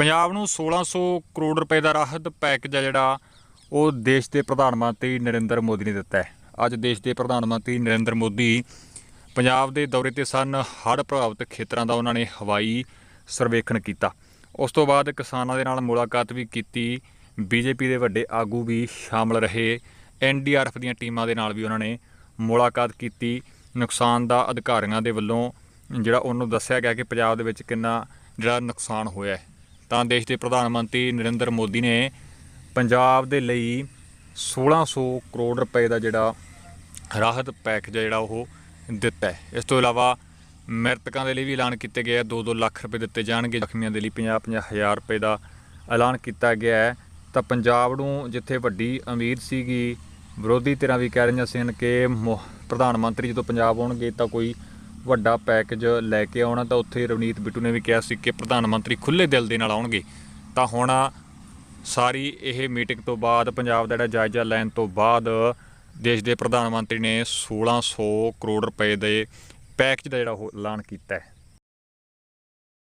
ਪੰਜਾਬ ਨੂੰ 1600 ਕਰੋੜ ਰੁਪਏ ਦਾ ਰਾਹਤ ਪੈਕੇਜ ਆ ਜਿਹੜਾ ਉਹ ਦੇਸ਼ ਦੇ ਪ੍ਰਧਾਨ ਮੰਤਰੀ ਨਰਿੰਦਰ ਮੋਦੀ ਨੇ ਦਿੱਤਾ ਹੈ। ਅੱਜ ਦੇਸ਼ ਦੇ ਪ੍ਰਧਾਨ ਮੰਤਰੀ ਨਰਿੰਦਰ ਮੋਦੀ ਪੰਜਾਬ ਦੇ ਦੌਰੇ ਤੇ ਸਨ। ਹੜ੍ਹ ਪ੍ਰਭਾਵਿਤ ਖੇਤਰਾਂ ਦਾ ਉਹਨਾਂ ਨੇ ਹਵਾਈ ਸਰਵੇਖਣ ਕੀਤਾ। ਉਸ ਤੋਂ ਬਾਅਦ ਕਿਸਾਨਾਂ ਦੇ ਨਾਲ ਮੁਲਾਕਾਤ ਵੀ ਕੀਤੀ। ਬੀਜੇਪੀ ਦੇ ਵੱਡੇ ਆਗੂ ਵੀ ਸ਼ਾਮਲ ਰਹੇ। ਐਨਡੀਆਰਐਫ ਦੀਆਂ ਟੀਮਾਂ ਦੇ ਨਾਲ ਵੀ ਉਹਨਾਂ ਨੇ ਮੁਲਾਕਾਤ ਕੀਤੀ। ਨੁਕਸਾਨ ਦਾ ਅਧਿਕਾਰੀਆਂ ਦੇ ਵੱਲੋਂ ਜਿਹੜਾ ਉਹਨੂੰ ਦੱਸਿਆ ਗਿਆ ਕਿ ਪੰਜਾਬ ਦੇ ਵਿੱਚ ਕਿੰਨਾ ਜਿਹੜਾ ਨੁਕਸਾਨ ਹੋਇਆ ਹੈ। ਤਾਂ ਦੇਸ਼ ਦੇ ਪ੍ਰਧਾਨ ਮੰਤਰੀ ਨਰਿੰਦਰ ਮੋਦੀ ਨੇ ਪੰਜਾਬ ਦੇ ਲਈ 1600 ਕਰੋੜ ਰੁਪਏ ਦਾ ਜਿਹੜਾ ਰਾਹਤ ਪੈਕੇਜ ਹੈ ਜਿਹੜਾ ਉਹ ਦਿੱਤਾ ਹੈ। ਇਸ ਤੋਂ ਇਲਾਵਾ ਮ੍ਰਿਤਕਾਂ ਦੇ ਲਈ ਵੀ ਐਲਾਨ ਕੀਤੇ ਗਏ ਆ। 2-2 ਲੱਖ ਰੁਪਏ ਦਿੱਤੇ ਜਾਣਗੇ। ਜ਼ਖਮੀਆਂ ਦੇ ਲਈ 50-50 ਹਜ਼ਾਰ ਰੁਪਏ ਦਾ ਐਲਾਨ ਕੀਤਾ ਗਿਆ ਹੈ। ਤਾਂ ਪੰਜਾਬ ਨੂੰ ਜਿੱਥੇ ਵੱਡੀ ਉਮੀਦ ਸੀਗੀ, ਵਿਰੋਧੀ ਧਿਰਾਂ ਵੀ ਕਹਿ ਰਹੀਆਂ ਸਨ ਕਿ ਮੁ- ਪ੍ਰਧਾਨ ਮੰਤਰੀ ਜਦੋਂ ਪੰਜਾਬ ਆਉਣਗੇ ਤਾਂ ਕੋਈ ਵੱਡਾ ਪੈਕੇਜ ਲੈ ਕੇ ਆਉਣਾ, ਤਾਂ ਉੱਥੇ ਰਵਨੀਤ ਬਿੱਟੂ ਨੇ ਵੀ ਕਿਹਾ ਸੀ ਕਿ ਪ੍ਰਧਾਨ ਮੰਤਰੀ ਖੁੱਲੇ ਦਿਲ ਦੇ ਨਾਲ ਆਉਣਗੇ। ਤਾਂ ਹੁਣ ਸਾਰੀ ਇਹ ਮੀਟਿੰਗ ਤੋਂ ਬਾਅਦ, ਪੰਜਾਬ ਦਾ ਜਿਹੜਾ ਜਾਇਜ਼ਾ ਲੈਣ ਤੋਂ ਬਾਅਦ ਦੇਸ਼ ਦੇ ਪ੍ਰਧਾਨ ਮੰਤਰੀ ਨੇ 1600 ਕਰੋੜ ਰੁਪਏ ਦੇ ਪੈਕੇਜ ਦਾ ਜਿਹੜਾ ਉਹ ਐਲਾਨ ਕੀਤਾ ਹੈ।